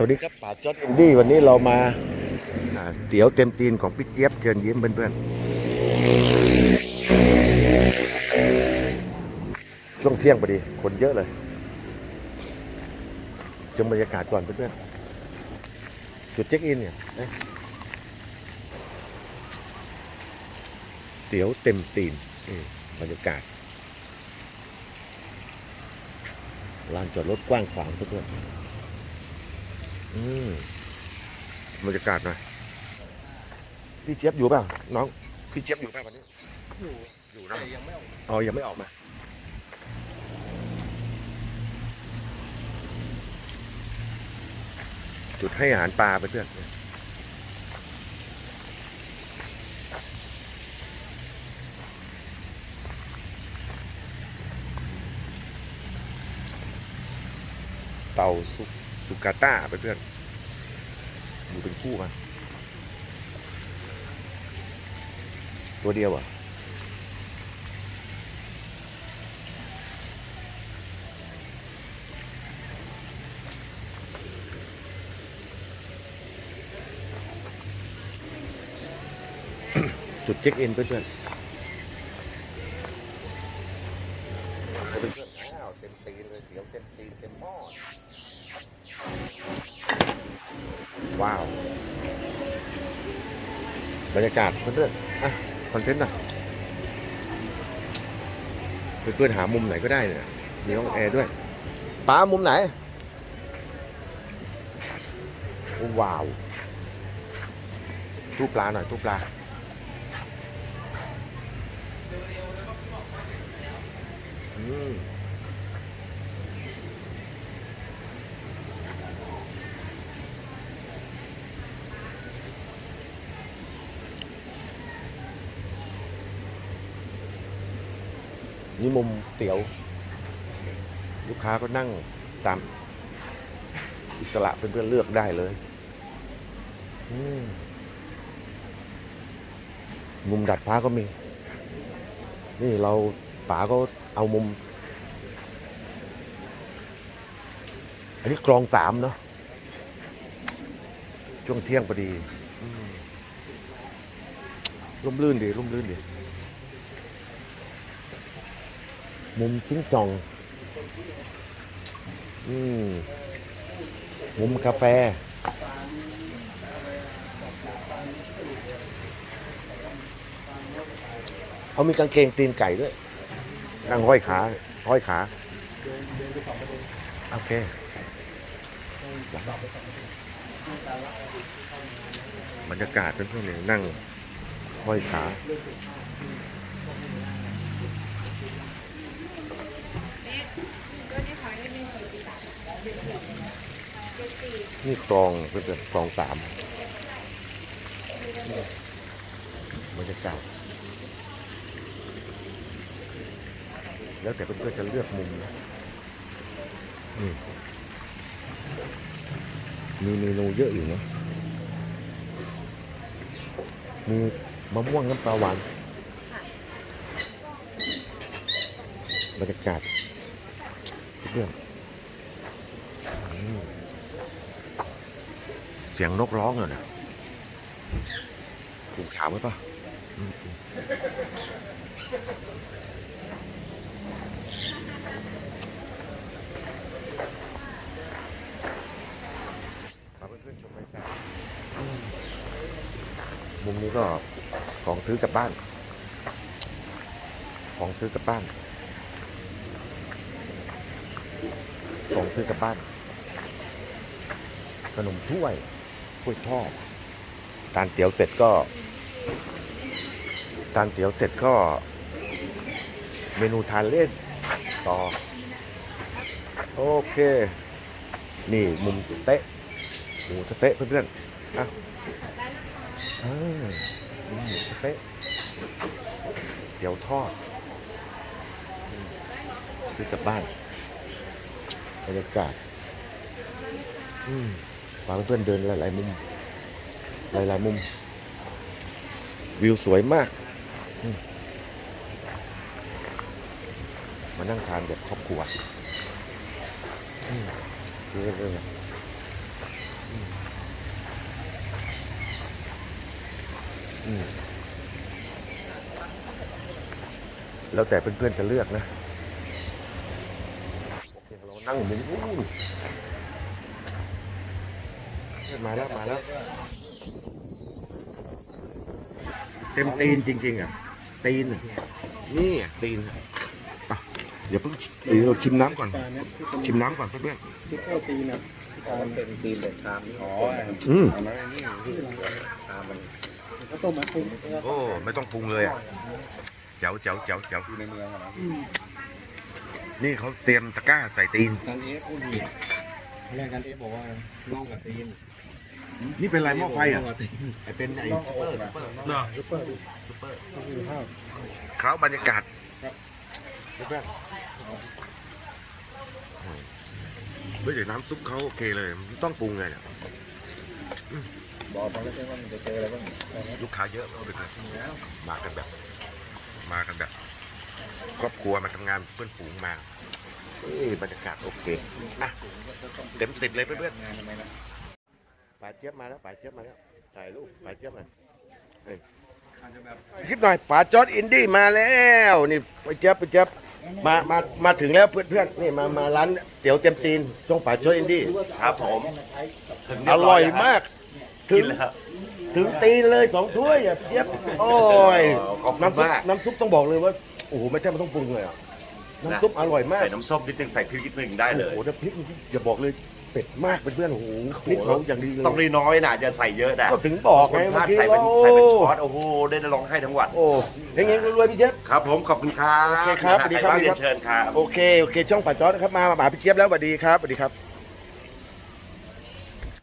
สวัสดีครับป่าจอดอินดี้วันนี้เรามาอ่าเตี๋ยวเต็มตีนของพี่เจี๊ยบเชิญยิ้มเพื่อนๆ ช่วงเที่ยงพอดี คนเยอะเลยจงบรรยากาศก่อนเพื่อนๆ จุดเช็คอินเนี่ยเอ๊ะเตี๋ยวเต็มตีนอืมบรรยากาศลานจอดรถกว้างขวางเพื่อนๆ อืมบรรยากาศหน่อยพี่เจี๊ยบอยู่เปล่าน้อง พี่เจี๊ยบอยู่เปล่าวันนี้ อยู่อยู่นะแต่ยังไม่ออกอ๋อยังไม่ออกมาจุดให้อาหารปลาไปเพื่อนเต่าสุ สุกาต้าไปเพื่อนอยู่เป็นคู่กันตัวเดียวอะจุดเช็คอินเพื่อนๆเพื่อนๆอ้าวเต็มตีนเลยเสียวเต็มตีนเต็มหม้อ ว้าว บรรยากาศเพื่อนๆอะคอนเทนต์หน่ะเพื่อนๆหามุมไหนก็ได้เนี่ยมีห้องแอร์ด้วยป้ามุมไหนโอ้ว้าวตู้ปลาหน่อยตู้ปลาอืม นี่มุมเตี๋ยว ลูกค้าก็นั่งตามอิสระเพื่อนๆเลือกได้เลยมุมดัดฟ้าก็มี นี่เราป๋าก็เอามุม อันนี้กรองสามเนาะช่วงเที่ยงพอดีร่มรื่นดีร่มรื่นดี มุมจิ้งจองอืมมุมกาแฟเอามีกางเกงตีนไก่ด้วยนั่งห้อยขา ห้อยขา โอเคบรรยากาศเป็นพื่อนๆนั่งห้อยขา นี่คลองเพื่อนๆคลองสามบรรยากาศแล้วแต่เพื่อนๆจะเลือกมุมนะอืมมีเมนูเยอะอยู่นะมีมะม่วงน้ำปลาหวานบรรยากาศเพื่อนอืมเสียงนกร้องเหรอนะถูกถามไว้ปะอืมอืมมาเพื่อนๆชมบรรยากาศอืมมุมนี้ก็ของซื้อกลับบ้าน ของซื้อกลับบ้าน ของซื้อกลับบ้าน ขนมถ้วย กล้วยทอดตานเตี๋ยวเสร็จก็ตานเตี๋ยวเสร็จก็ เมนูทานเล่นต่อ โอเค นี่มุมสเต๊ะหมูสเต๊ะเพื่อนๆอะอ่ามุมหมูสเต๊ะเดี๋ยวทอดซื้อกลับบ้านบรรยากาศ อืม พาเพื่อนเดินหลาย ๆ มุม หลาย ๆ มุม วิวสวยมาก มานั่งทานแบบครอบครัวเสแล้วแต่เพื่อนๆจะเลือกนะเรานั่งอยู่ในนู้ มาแล้วมาแล้ว เต็มตีนจริงๆอะ ตีนอะนี่อะตีนอะเดี๋ยวเพิ่งเดี๋ยวเราชิมน้ำก่อน ชิมน้ำก่อนเพื่อนที่เข้าตีนะตามเป็นตีนแบบชามอ๋อๆอืม อันนั้นนี่ที่ชามมันก็ต้มมาปรุงโอ้ ไม่ต้องปรุงเลยอะเจ๋วเจ๋วเจ๋วเจ๋วอยู่ในเมืองอะนะนี่เขาเตรียมตะกร้าใส่ตีนกันเอฟพูดดีแรกกันเอฟบอกว่าน่องกับตีน นี่เป็นไรหม้อไฟอะน่งกับตีนไอเป็นไอซุปเปอร์ซุปเปอร์เนาะซุปเปอร์ซุปเปอร์ก็คือข้าวเขาบรรยากาศเพื่อนเฮ้ยเดี๋ยวน้ำซุปเขาโอเคเลยไม่ต้องปรุงเลยเนี่ยบอกมาแล้วใช่ไหมมันจะเจออะไรบ้างลูกค้าเยอะมากเลยมากันแบบ มากันแบบ ครอบครัวมาทำงานเพื่อนฝูงมาเอ้ยบรรยากาศโอเคอะเต็มสิบเลยเพื่อนงานทำไมนะๆ ป่าเจี๊ยบมาแล้วป่าเจี๊ยบมาแล้วถ่ายรูปป่าเจี๊ยบมาอาจจะแบบคลิปหน่อยป่าจอร์ดอินดี้มาแล้วนี่ป่าเจี๊ยบป่าเจี๊ยบมามามาถึงแล้วเพื่อนๆนี่มามาร้านเตี๋ยวเต็มตีนช่องป่าจอร์ดอินดี้ครับผมอร่อยมากถึกิงนแล้วครับถึงตีนเลยสองถ้วยอะเจี๊ยบโอ้ยขอบคุณน้ำซุปมากน้ำซุปต้องบอกเลยว่าโอ้โหไม่ใช่มันต้องปรุงเลยอะน้ำซุปอร่อยมากใส่น้ำส้มนิดนึงใส่พริกนิดนึงได้เลยโอ้โหถ้าพริกมันอย่าบอกเลย เป็ดมากเป็นเพื่อนๆโอ้โหพริกเขาอย่างดีเลยต้องน้อยๆนะจะใส่เยอะนะก็ถึงบอกคไงนพเมื่ลาอดกี้ใส่เป็นโอ้ใส่เป็นช้อนโอ้โหได้ร้องไห้ทั้งวัน โอ้เฮงๆรวยๆพี่เจี๊ยบ ครับผมขอบคุณครับโอเคครับสวัสดีครับใบ้างเรียนเชิญครับ โอเค โอเค ช่องป่าจอร์ดนะครับ มามาหาพี่เจี๊ยบแล้วสวัสดีครับสวัสดีครับ